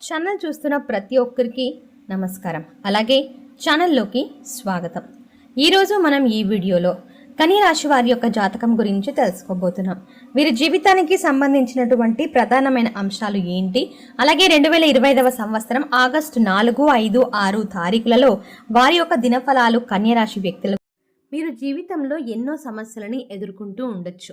Channel చూస్తున్న ప్రతి ఒక్కరికి నమస్కారం. అలాగే ఛానల్లోకి స్వాగతం. ఈరోజు మనం ఈ వీడియోలో కన్య రాశి వారి యొక్క జాతకం గురించి తెలుసుకోబోతున్నాం. వీరి జీవితానికి సంబంధించినటువంటి ప్రధానమైన అంశాలు ఏంటి? అలాగే రెండు వేల ఇరవై ఐదవ సంవత్సరం ఆగస్టు నాలుగు ఐదు ఆరు తారీఖులలో వారి యొక్క దినఫలాలు కన్య రాశి వ్యక్తులు మీరు జీవితంలో ఎన్నో సమస్యలని ఎదుర్కొంటూ ఉండొచ్చు.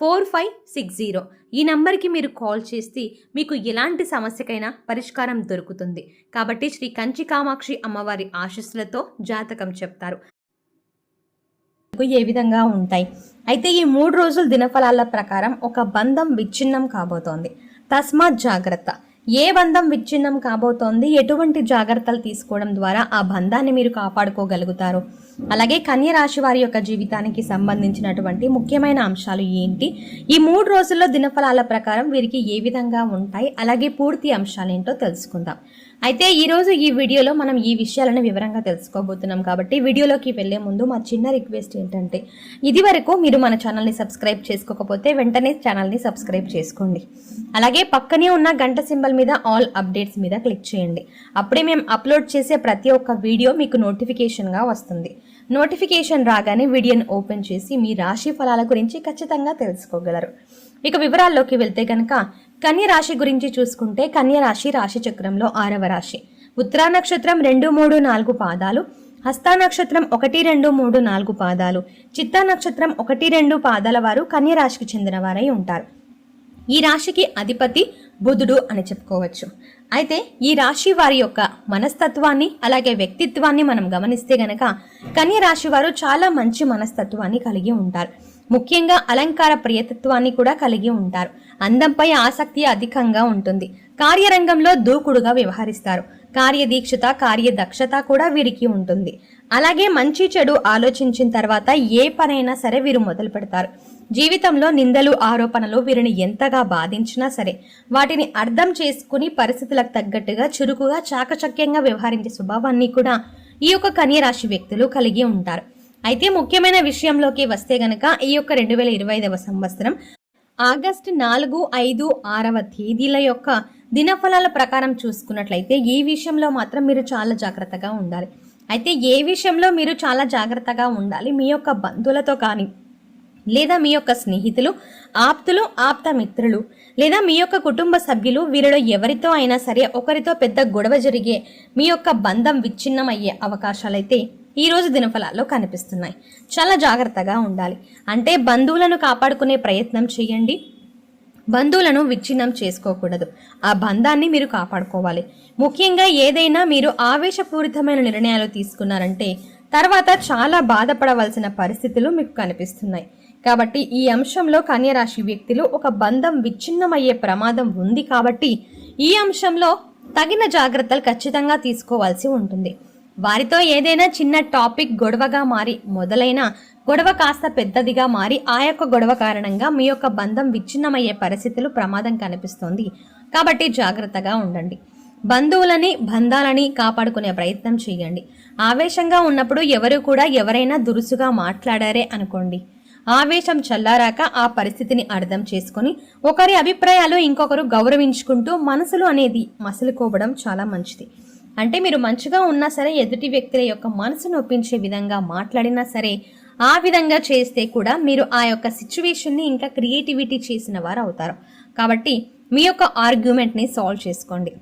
four five six zero. ఈ నంబర్కి మీరు కాల్ చేస్తే మీకు ఎలాంటి సమస్యకైనా పరిష్కారం దొరుకుతుంది. కాబట్టి శ్రీ కంచి కామాక్షి అమ్మవారి ఆశస్సులతో జాతకం చెప్తారు. ఏ విధంగా ఉంటాయి? అయితే ఈ మూడు రోజుల దినఫలాల ప్రకారం ఒక బంధం విచ్ఛిన్నం కాబోతోంది. తస్మాత్ జాగ్రత్త. ఏ బంధం విచ్ఛిన్నం కాబోతోంది? ఎటువంటి జాగ్రత్తలు తీసుకోవడం ద్వారా ఆ బంధాన్ని మీరు కాపాడుకోగలుగుతారు? అలాగే కన్య రాశి వారి యొక్క జీవితానికి సంబంధించినటువంటి ముఖ్యమైన అంశాలు ఏంటి? ఈ మూడు రోజుల్లో దినఫలాల ప్రకారం వీరికి ఏ విధంగా ఉంటాయి? అలాగే పూర్తి అంశాలు ఏంటో తెలుసుకుందాం. అయితే ఈరోజు ఈ వీడియోలో మనం ఈ విషయాలను వివరంగా తెలుసుకోబోతున్నాం కాబట్టి వీడియోలోకి వెళ్ళే ముందు మా చిన్న రిక్వెస్ట్ ఏంటంటే ఇది వరకు మీరు మన ఛానల్ని సబ్స్క్రైబ్ చేసుకోకపోతే వెంటనే ఛానల్ని సబ్స్క్రైబ్ చేసుకోండి. అలాగే పక్కనే ఉన్న గంట సింబల్ మీద ఆల్ అప్డేట్స్ మీద క్లిక్ చేయండి. అప్పుడే మేము అప్లోడ్ చేసే ప్రతి ఒక్క వీడియో మీకు నోటిఫికేషన్గా వస్తుంది. నోటిఫికేషన్ రాగానే వీడియోని ఓపెన్ చేసి మీ రాశి ఫలాల గురించి ఖచ్చితంగా తెలుసుకోగలరు. ఇక వివరాల్లోకి వెళ్తే కనుక కన్య రాశి గురించి చూసుకుంటే కన్య రాశి రాశి చక్రంలో ఆరవ రాశి. ఉత్తరా నక్షత్రం రెండు మూడు నాలుగు పాదాలు. హస్తా నక్షత్రం ఒకటి రెండు మూడు నాలుగు పాదాలు. చిత్తా నక్షత్రం ఒకటి రెండు పాదాల వారు కన్య రాశికి చెందిన వారై ఉంటారు. ఈ రాశికి అధిపతి బుధుడు అని చెప్పుకోవచ్చు. అయితే ఈ రాశి వారి యొక్క మనస్తత్వాన్ని అలాగే వ్యక్తిత్వాన్ని మనం గమనిస్తే గనక కన్య రాశి వారు చాలా మంచి మనస్తత్వాన్ని కలిగి ఉంటారు. ముఖ్యంగా అలంకార ప్రియతత్వాన్ని కూడా కలిగి ఉంటారు. అందంపై ఆసక్తి అధికంగా ఉంటుంది. కార్యరంగంలో దూకుడుగా వ్యవహరిస్తారు. కార్యదీక్షత కార్యదక్షత కూడా వీరికి ఉంటుంది. అలాగే మంచి చెడు ఆలోచించిన తర్వాత ఏ పనైనా సరే వీరు మొదలు పెడతారు. జీవితంలో నిందలు ఆరోపణలు వీరిని ఎంతగా బాధించినా సరే వాటిని అర్థం చేసుకుని పరిస్థితులకు తగ్గట్టుగా చురుకుగా చాకచక్యంగా వ్యవహరించే స్వభావాన్ని కూడా ఈ యొక్క కన్యరాశి వ్యక్తులు కలిగి ఉంటారు. అయితే ముఖ్యమైన విషయంలోకి వస్తే గనక ఈ యొక్క రెండు వేల ఇరవై ఐదవ సంవత్సరం ఆగస్టు నాలుగు ఐదు ఆరవ తేదీల యొక్క దినఫలాల ప్రకారం చూసుకున్నట్లయితే ఈ విషయంలో మాత్రం మీరు చాలా జాగ్రత్తగా ఉండాలి. అయితే ఏ విషయంలో మీరు చాలా జాగ్రత్తగా ఉండాలి? మీ యొక్క బంధువులతో కానీ లేదా మీ యొక్క స్నేహితులు ఆప్తులు ఆప్త మిత్రులు లేదా మీ యొక్క కుటుంబ సభ్యులు వీరిలో ఎవరితో అయినా సరే ఒకరితో పెద్ద గొడవ జరిగే మీ యొక్క బంధం విచ్ఛిన్నమయ్యే అవకాశాలైతే ఈరోజు దినఫలాల్లో కనిపిస్తున్నాయి. చాలా జాగ్రత్తగా ఉండాలి. అంటే బంధువులను కాపాడుకునే ప్రయత్నం చేయండి. బంధువులను విచ్ఛిన్నం చేసుకోకూడదు. ఆ బంధాన్ని మీరు కాపాడుకోవాలి. ముఖ్యంగా ఏదైనా మీరు ఆవేశపూరితమైన నిర్ణయాలు తీసుకున్నారంటే తర్వాత చాలా బాధపడవలసిన పరిస్థితులు మీకు కనిపిస్తున్నాయి. కాబట్టి ఈ అంశంలో కన్యరాశి వ్యక్తులు ఒక బంధం విచ్ఛిన్నమయ్యే ప్రమాదం ఉంది కాబట్టి ఈ అంశంలో తగిన జాగ్రత్తలు ఖచ్చితంగా తీసుకోవాల్సి ఉంటుంది. వారితో ఏదైనా చిన్న టాపిక్ గొడవగా మారి మొదలైన గొడవ కాస్త పెద్దదిగా మారి ఆ యొక్క గొడవ కారణంగా మీ యొక్క బంధం విచ్ఛిన్నమయ్యే పరిస్థితులు ప్రమాదం కనిపిస్తోంది. కాబట్టి జాగ్రత్తగా ఉండండి. బంధువులని బంధాలని కాపాడుకునే ప్రయత్నం చేయండి. ఆవేశంగా ఉన్నప్పుడు ఎవరు కూడా ఎవరైనా దురుసుగా మాట్లాడారే అనుకోండి. ఆవేశం చల్లారాక ఆ పరిస్థితిని అర్థం చేసుకొని ఒకరి అభిప్రాయాలు ఇంకొకరు గౌరవించుకుంటూ మనసులు అనేది మసులుకోవడం చాలా మంచిది. అంటే మీరు మంచిగా ఉన్నా సరే ఎదుటి వ్యక్తుల యొక్క మనసును ఒప్పించే విధంగా మాట్లాడినా సరే ఆ విధంగా చేస్తే కూడా మీరు ఆ యొక్క సిచ్యువేషన్ని ఇంకా క్రియేటివిటీ చేసిన వారు అవుతారు. కాబట్టి మీ యొక్క ఆర్గ్యుమెంట్ని సాల్వ్ చేసుకోండి.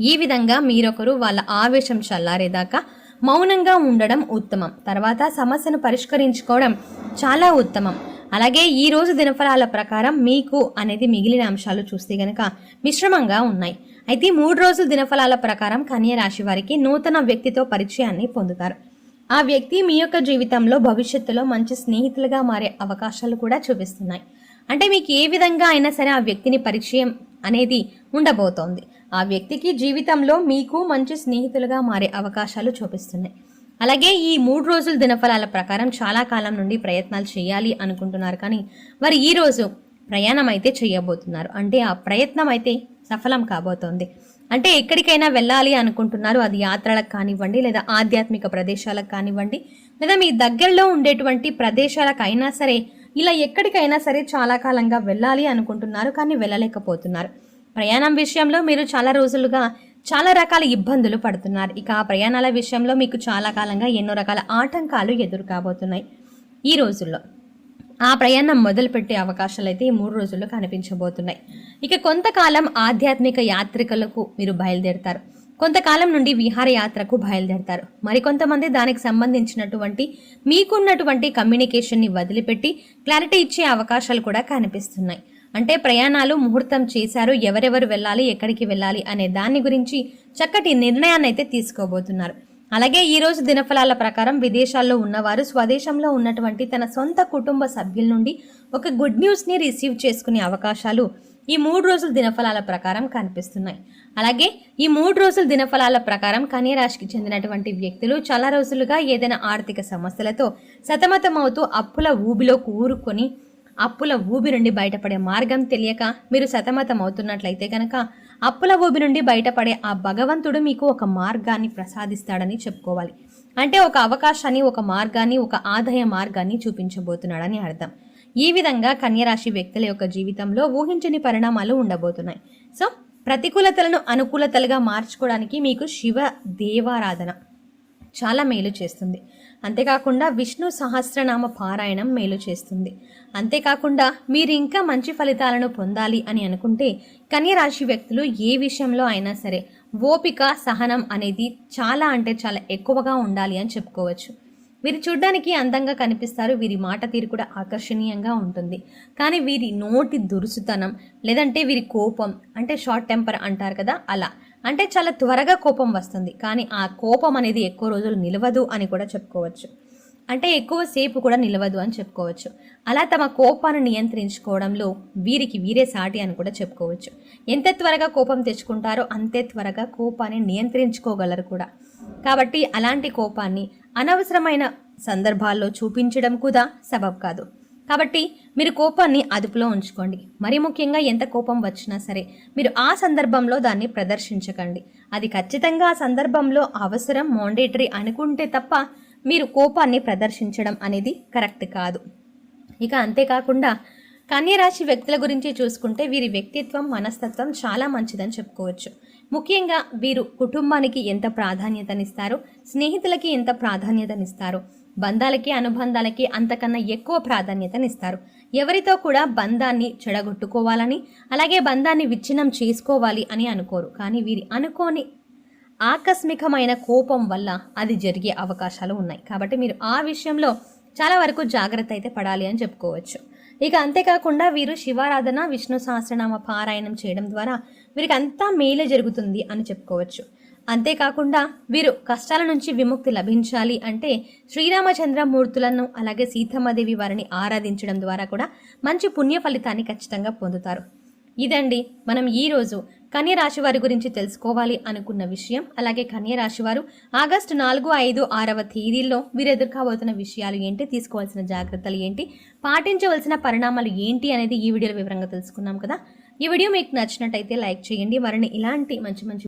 ఈ విధంగా మీరొకరు వాళ్ళ ఆవేశం చల్లారేదాకా మౌనంగా ఉండడం ఉత్తమం. తర్వాత సమస్యను పరిష్కరించుకోవడం చాలా ఉత్తమం. అలాగే ఈ రోజు దినఫలాల ప్రకారం మీకు అనేది మిగిలిన అంశాలు చూస్తే గనక మిశ్రమంగా ఉన్నాయి. అయితే మూడు రోజుల దినఫలాల ప్రకారం కన్య రాశి వారికి నూతన వ్యక్తితో పరిచయాన్ని పొందుతారు. ఆ వ్యక్తి మీ యొక్క జీవితంలో భవిష్యత్తులో మంచి స్నేహితులుగా మారే అవకాశాలు కూడా చూపిస్తున్నాయి. అంటే మీకు ఏ విధంగా అయినా సరే ఆ వ్యక్తిని పరిచయం అనేది ఉండబోతోంది. ఆ వ్యక్తికి జీవితంలో మీకు మంచి స్నేహితులుగా మారే అవకాశాలు చూపిస్తున్నాయి. అలాగే ఈ మూడు రోజుల దినఫలాల ప్రకారం చాలా కాలం నుండి ప్రయత్నాలు చేయాలి అనుకుంటున్నారు. కానీ వారు ఈ రోజు ప్రయాణం అయితే చేయబోతున్నారు. అంటే ఆ ప్రయత్నం అయితే సఫలం కాబోతోంది. అంటే ఎక్కడికైనా వెళ్ళాలి అనుకుంటున్నారు. అది యాత్రలకు కానివ్వండి లేదా ఆధ్యాత్మిక ప్రదేశాలకు కానివ్వండి లేదా మీ దగ్గరలో ఉండేటువంటి ప్రదేశాలకు అయినా సరే ఇలా ఎక్కడికైనా సరే చాలా కాలంగా వెళ్ళాలి అనుకుంటున్నారు కానీ వెళ్ళలేకపోతున్నారు. ప్రయాణం విషయంలో మీరు చాలా రోజులుగా చాలా రకాల ఇబ్బందులు పడుతున్నారు. ఇక ఆ ప్రయాణాల విషయంలో మీకు చాలా కాలంగా ఎన్నో రకాల ఆటంకాలు ఎదురు కాబోతున్నాయి ఈ రోజుల్లో. ఆ ప్రయాణం మొదలుపెట్టే అవకాశాలు అయితే ఈ మూడు రోజుల్లో కనిపించబోతున్నాయి. ఇక కొంతకాలం ఆధ్యాత్మిక యాత్రికులకు మీరు బయలుదేరతారు. కొంతకాలం నుండి విహారయాత్రకు బయలుదేరతారు. మరికొంతమంది దానికి సంబంధించినటువంటి మీకున్నటువంటి కమ్యూనికేషన్ని వదిలిపెట్టి క్లారిటీ ఇచ్చే అవకాశాలు కూడా కనిపిస్తున్నాయి. అంటే ప్రయాణాలు ముహూర్తం చేశారు ఎవరెవరు వెళ్ళాలి ఎక్కడికి వెళ్ళాలి అనే దాని గురించి చక్కటి నిర్ణయాన్ని అయితే తీసుకోబోతున్నారు. అలాగే ఈ రోజు దినఫలాల ప్రకారం విదేశాల్లో ఉన్నవారు స్వదేశంలో ఉన్నటువంటి తన సొంత కుటుంబ సభ్యుల నుండి ఒక గుడ్ న్యూస్ని రిసీవ్ చేసుకునే అవకాశాలు ఈ మూడు రోజుల దినఫలాల ప్రకారం కనిపిస్తున్నాయి. అలాగే ఈ మూడు రోజుల దినఫలాల ప్రకారం కన్యరాశికి చెందినటువంటి వ్యక్తులు చాలా రోజులుగా ఏదైనా ఆర్థిక సమస్యలతో సతమతమవుతూ అప్పుల ఊబిలో కూరుకొని అప్పుల ఊబి నుండి బయటపడే మార్గం తెలియక మీరు సతమతం అవుతున్నట్లయితే కనుక అప్పుల ఊబి నుండి బయటపడే ఆ భగవంతుడు మీకు ఒక మార్గాన్ని ప్రసాదిస్తాడని చెప్పుకోవాలి. అంటే ఒక అవకాశాన్ని ఒక మార్గాన్ని ఒక ఆదాయ మార్గాన్ని చూపించబోతున్నాడని అర్థం. ఈ విధంగా కన్యరాశి వ్యక్తుల యొక్క జీవితంలో ఊహించని పరిణామాలు ఉండబోతున్నాయి. సో ప్రతికూలతలను అనుకూలతలుగా మార్చుకోవడానికి మీకు శివ దేవారాధన చాలా మేలు చేస్తుంది. అంతేకాకుండా విష్ణు సహస్రనామ పారాయణం మేలు చేస్తుంది. అంతేకాకుండా మీరు ఇంకా మంచి ఫలితాలను పొందాలి అని అనుకుంటే కన్యరాశి వ్యక్తులు ఏ విషయంలో అయినా సరే ఓపిక సహనం అనేది చాలా అంటే చాలా ఎక్కువగా ఉండాలి అని చెప్పుకోవచ్చు. వీరు చూడ్డానికి అందంగా కనిపిస్తారు వీరి మాట తీరు కూడా ఆకర్షణీయంగా ఉంటుంది. కానీ వీరి నోటి దురుసుతనం లేదంటే వీరి కోపం అంటే షార్ట్ టెంపర్ అంటారు కదా అలా. అంటే చాలా త్వరగా కోపం వస్తుంది. కానీ ఆ కోపం అనేది ఎక్కువ రోజులు నిలవదు అని కూడా చెప్పుకోవచ్చు. అంటే ఎక్కువ సేపు కూడా నిలవదు అని చెప్పుకోవచ్చు. అలా తమ కోపాన్ని నియంత్రించుకోవడంలో వీరికి వీరే సాటి అని కూడా చెప్పుకోవచ్చు. ఎంత త్వరగా కోపం తెచ్చుకుంటారో అంతే త్వరగా కోపాన్ని నియంత్రించుకోగలరు కూడా. కాబట్టి అలాంటి కోపాన్ని అనవసరమైన సందర్భాల్లో చూపించడం కూడా సబబ్ కాదు. కాబట్టి మీరు కోపాన్ని అదుపులో ఉంచుకోండి. మరి ముఖ్యంగా ఎంత కోపం వచ్చినా సరే మీరు ఆ సందర్భంలో దాన్ని ప్రదర్శించకండి. అది ఖచ్చితంగా ఆ సందర్భంలో అవసరం మాండేటరీ అనుకుంటే తప్ప మీరు కోపాన్ని ప్రదర్శించడం అనేది కరెక్ట్ కాదు. ఇక అంతేకాకుండా కన్యరాశి వ్యక్తుల గురించి చూసుకుంటే వీరి వ్యక్తిత్వం మనస్తత్వం చాలా మంచిదని చెప్పుకోవచ్చు. ముఖ్యంగా వీరు కుటుంబానికి ఎంత ప్రాధాన్యతనిస్తారో స్నేహితులకి ఎంత ప్రాధాన్యతనిస్తారో బంధాలకి అనుబంధాలకి అంతకన్నా ఎక్కువ ప్రాధాన్యతనిస్తారు. ఎవరితో కూడా బంధాన్ని చెడగొట్టుకోవాలని అలాగే బంధాన్ని విచ్ఛిన్నం చేసుకోవాలి అని అనుకోరు. కానీ వీరి అనుకోని ఆకస్మికమైన కోపం వల్ల అది జరిగే అవకాశాలు ఉన్నాయి. కాబట్టి మీరు ఆ విషయంలో చాలా వరకు జాగ్రత్త అయితే పడాలి అని చెప్పుకోవచ్చు. ఇక అంతేకాకుండా వీరు శివారాధన విష్ణు సహస్రనామ పారాయణం చేయడం ద్వారా వీరికి అంతా మేలే జరుగుతుంది అని చెప్పుకోవచ్చు. అంతేకాకుండా వీరు కష్టాల నుంచి విముక్తి లభించాలి అంటే శ్రీరామచంద్రమూర్తులను అలాగే సీతమ్మదేవి వారిని ఆరాధించడం ద్వారా కూడా మంచి పుణ్య ఫలితాన్ని ఖచ్చితంగా పొందుతారు. ఇదండి మనం ఈరోజు కన్య రాశి వారి గురించి తెలుసుకోవాలి అనుకున్న విషయం. అలాగే కన్య రాశి వారు ఆగస్టు నాలుగు ఐదు ఆరవ తేదీల్లో వీరు ఎదుర్కోబోతున్న విషయాలు ఏంటి తీసుకోవాల్సిన జాగ్రత్తలు ఏంటి పాటించవలసిన పరిణామాలు ఏంటి అనేది ఈ వీడియోలో వివరంగా తెలుసుకున్నాం కదా. ఈ వీడియో మీకు నచ్చినట్టయితే లైక్ చేయండి. వారిని ఇలాంటి మంచి మంచి